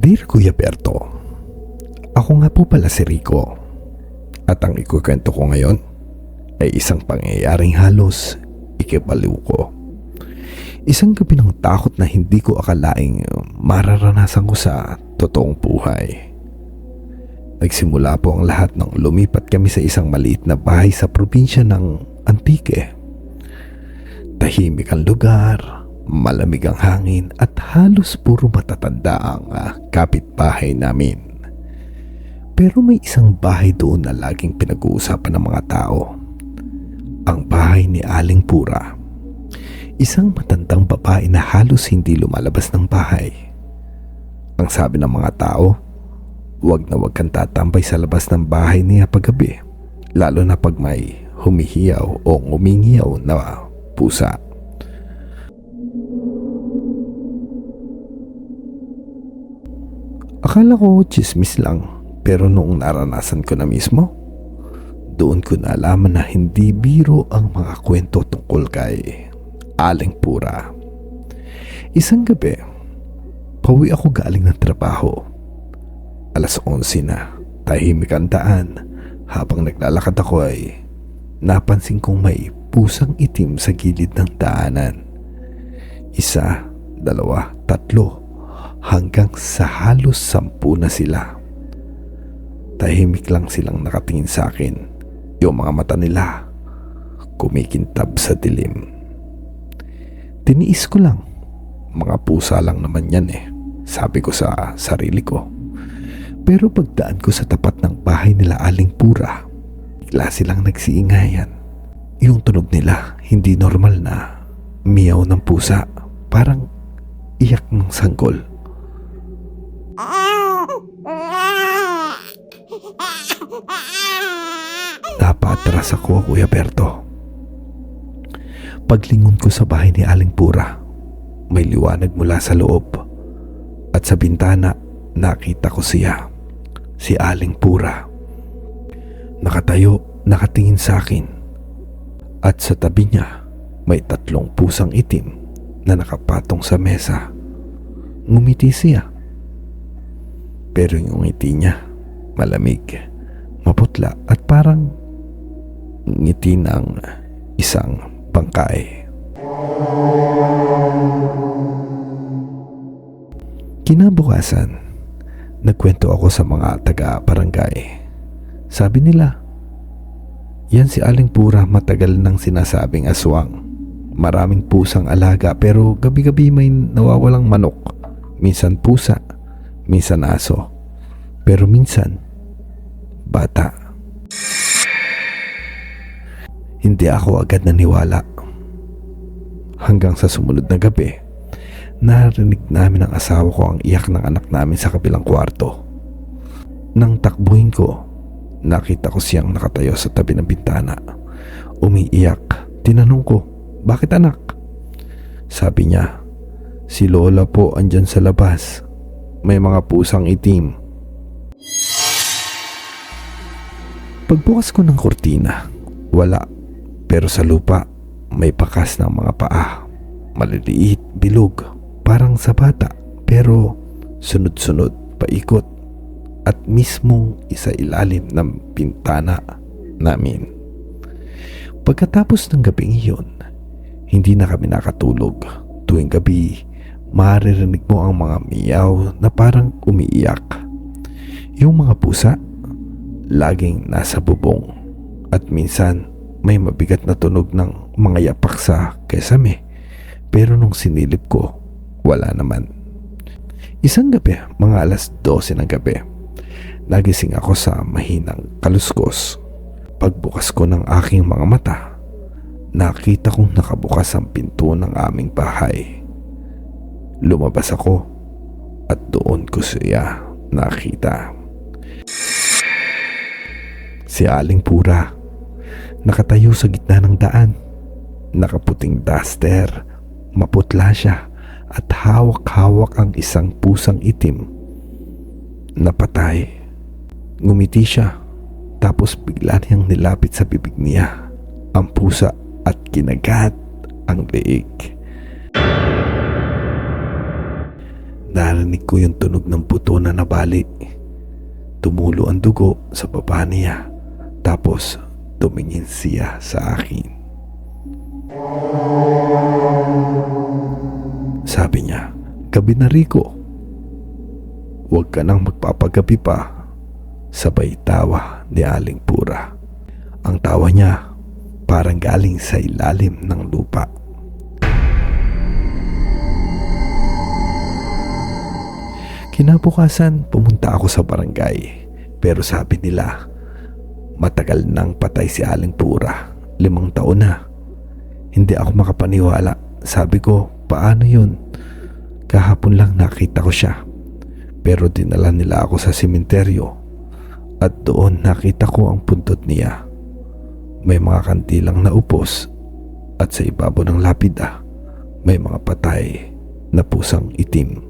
Kuya Berto. Ako nga po pala si Rico. At ang ikukwento ko ngayon ay isang pangyayaring halos ikibaliw ko. Isang gabi ng takot na hindi ko akalaing mararanasan ko sa totoong buhay. Nagsimula po ang lahat nang lumipat kami sa isang maliit na bahay sa probinsya ng Antique. Tahimik ang lugar, malamig ang hangin at halos puro matatanda ang ah, kapitbahay namin. Pero may isang bahay doon na laging pinag-uusapan ng mga tao. Ang bahay ni Aling Pura. Isang matandang babae na halos hindi lumalabas ng bahay. Ang sabi ng mga tao, huwag na huwag kang tatambay sa labas ng bahay niya paggabi, lalo na pag may humihiyaw o ngumingiyaw na pusa. Akala ko chismis lang pero noong naranasan ko na mismo, doon ko nalaman na hindi biro ang mga kwento tungkol kay Aling Pura. Isang gabi, pauwi ako galing ng trabaho. Alas 11 na, tahimik ang daan. Habang naglalakad ako ay napansin kong may pusang itim sa gilid ng daanan. Isa, dalawa, tatlo, hanggang sa halos sampu na sila. Tahimik lang silang nakatingin sa akin. Yung mga mata nila, kumikintab sa dilim. Tiniis ko lang. Mga pusa lang naman yan eh. Sabi ko sa sarili ko. Pero pagdaan ko sa tapat ng bahay nila Aling Pura, bigla silang nagsiingayan. Yung tunog nila, hindi normal na miyaw ng pusa. Parang iyak ng sanggol. Napatras ako, Kuya Berto. Paglingon ko sa bahay ni Aling Pura, may liwanag mula sa loob. At sa bintana, nakita ko siya, si Aling Pura. Nakatayo, nakatingin sa akin. At sa tabi niya, may tatlong pusang itim na nakapatong sa mesa. Ngumiti siya. Pero yung ngiti niya, malamig, maputla at parang ngiti ng isang bangkay. Kinabukasan, nagkwento ako sa mga taga-barangay. Sabi nila, yan si Aling Pura matagal nang sinasabing aswang. Maraming pusang alaga pero gabi-gabi may nawawalang manok. Minsan pusa, minsan aso. Pero minsan, bata. Hindi ako agad naniwala. Hanggang sa sumunod na gabi, narinig namin ang asawa ko ang iyak ng anak namin sa kabilang kwarto. Nang takbuhin ko, nakita ko siyang nakatayo sa tabi ng bintana. Umiiyak. Tinanong ko, bakit anak? Sabi niya, si Lola po andyan sa labas. May mga pusang itim. Pagbukas ko ng kurtina, wala. Pero sa lupa, may pakas ng mga paa. Maliliit, bilog, parang sa bata. Pero sunod-sunod, paikot. At mismong isa ilalim ng pintana namin. Pagkatapos ng gabing iyon, hindi na kami nakatulog. Tuwing gabi, maririnig mo ang mga miyaw na parang umiiyak. Yung mga pusa, laging nasa bubong. At minsan, may mabigat na tunog ng mga yapak sa kesame. Pero nung sinilip ko, wala naman. Isang gabi, mga alas 12 ng gabi, nagising ako sa mahinang kaluskos. Pagbukas ko ng aking mga mata, nakita kong nakabukas ang pinto ng aming bahay. Lumabas ako at doon ko siya nakita. Si Aling Pura nakatayo sa gitna ng daan. Nakaputing duster, maputla siya at hawak-hawak ang isang pusang itim. Napatay. Ngumiti siya tapos bigla niyang nilapit sa bibig niya ang pusa at kinagat ang leeg. Narinig ko yung tunog ng puto na nabali. Tumulo ang dugo sa baba niya. Tapos tumingin siya sa akin. Sabi niya, gabi na Rico. Huwag ka nang magpapagabi pa. Sabay tawa ni Aling Pura. Ang tawa niya parang galing sa ilalim ng lupa. Kinabukasan, pumunta ako sa barangay. Pero sabi nila, matagal nang patay si Aling Pura. Limang taon na. Hindi ako makapaniwala. Sabi ko, paano yun? Kahapon lang nakita ko siya. Pero dinala nila ako sa simenteryo. At doon nakita ko ang puntot niya. May mga kantilang na upos. At sa ibabaw ng lapida, may mga patay na pusang itim.